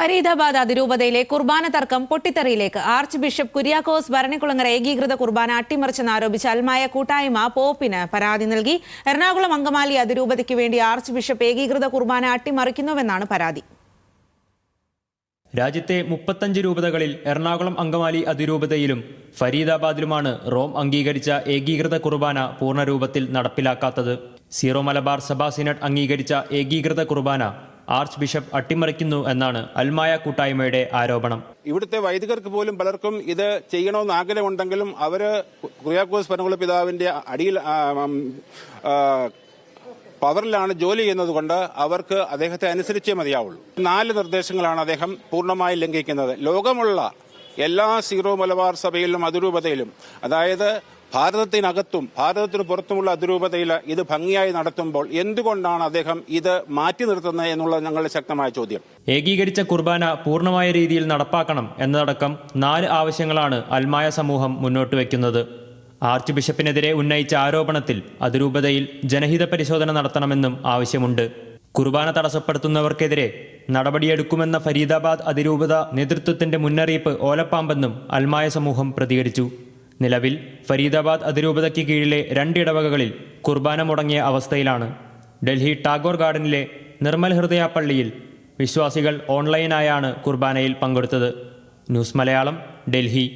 ഫരീദാബാദ് അതിരൂപതയിലെ കുർബാന തർക്കം പൊട്ടിത്തെറിയിലേക്ക്. ആർച്ച് ബിഷപ്പ് കുര്യാക്കോസ് ഭരണിക്കുളങ്ങര ഏകീകൃത കുർബാന അട്ടിമറിച്ചെന്നാരോപിച്ച് അൽമായ കൂട്ടായ്മ പോപ്പിന് പരാതി നൽകി. എറണാകുളം അങ്കമാലി അതിരൂപതയ്ക്ക് വേണ്ടി ആർച്ച് ബിഷപ്പ് ഏകീകൃത കുർബാന അട്ടിമറിക്കുന്നുവെന്നാണ് പരാതി. രാജ്യത്തെ മുപ്പത്തഞ്ച് രൂപതകളിൽ എറണാകുളം അങ്കമാലി അതിരൂപതയിലും ഫരീദാബാദിലുമാണ് റോം അംഗീകരിച്ച ഏകീകൃത കുർബാന പൂർണരൂപത്തിൽ നടപ്പിലാക്കാത്തത്. സീറോ മലബാർ സഭാ സിനഡ് അംഗീകരിച്ച ഏകീകൃത കുർബാന ആർച്ച് ബിഷപ്പ് അട്ടിമറിക്കുന്നു എന്നാണ് അൽമായ കൂട്ടായ്മയുടെ ആരോപണം. ഇവിടുത്തെ വൈദികർക്ക് പോലും പലർക്കും ഇത് ചെയ്യണമെന്ന് ആഗ്രഹമുണ്ടെങ്കിലും അവർ കുര്യാക്കോസ് പനകുള പിതാവിന്റെ അടിയിൽ പവറിലാണ് ജോലി ചെയ്യുന്നത് കൊണ്ട് അവർക്ക് അദ്ദേഹത്തെ അനുസരിച്ചേ മതിയാവുള്ളൂ. നാല് നിർദ്ദേശങ്ങളാണ് അദ്ദേഹം പൂർണമായി ലംഘിക്കുന്നത്. ലോകമുള്ള എല്ലാ സീറോ മലബാർ സഭയിലും അതിരൂപതയിലും അതായത് ഭാരതത്തിനകത്തും ഭാരതത്തിന് പുറത്തുമുള്ള അതിരൂപതയിൽ ഇത് ഭംഗിയായി നടത്തുമ്പോൾ എന്തുകൊണ്ടാണ് അദ്ദേഹം ഇത് മാറ്റി നിർത്തുന്നത് എന്നുള്ളത് ഞങ്ങളുടെ ശക്തമായ ചോദ്യം. ഏകീകരിച്ച കുർബാന പൂർണമായ രീതിയിൽ നടപ്പാക്കണം എന്നതടക്കം നാല് ആവശ്യങ്ങളാണ് അൽമായ സമൂഹം മുന്നോട്ട് വയ്ക്കുന്നത് ആർച്ച് ബിഷപ്പിനെതിരെ ഉന്നയിച്ച ആരോപണത്തിൽ അതിരൂപതയിൽ ജനഹിത പരിശോധന നടത്തണമെന്നും ആവശ്യമുണ്ട്. കുർബാന തടസ്സപ്പെടുത്തുന്നവർക്കെതിരെ നടപടിയെടുക്കുമെന്ന ഫരീദാബാദ് അതിരൂപത നേതൃത്വത്തിന്റെ മുന്നറിയിപ്പ് ഓലപ്പാമ്പെന്നും അൽമായ സമൂഹം പ്രതികരിച്ചു. നിലവിൽ ഫരീദാബാദ് അതിരൂപതയ്ക്ക് കീഴിലെ രണ്ടിടവകകളിൽ കുർബാന മുടങ്ങിയ അവസ്ഥയിലാണ്. ഡൽഹി ടാഗോർ ഗാർഡനിലെ നിർമ്മൽ ഹൃദയ പള്ളിയിൽ വിശ്വാസികൾ ഓൺലൈനായാണ് കുർബാനയിൽ പങ്കെടുത്തത്. ന്യൂസ് മലയാളം ഡൽഹി.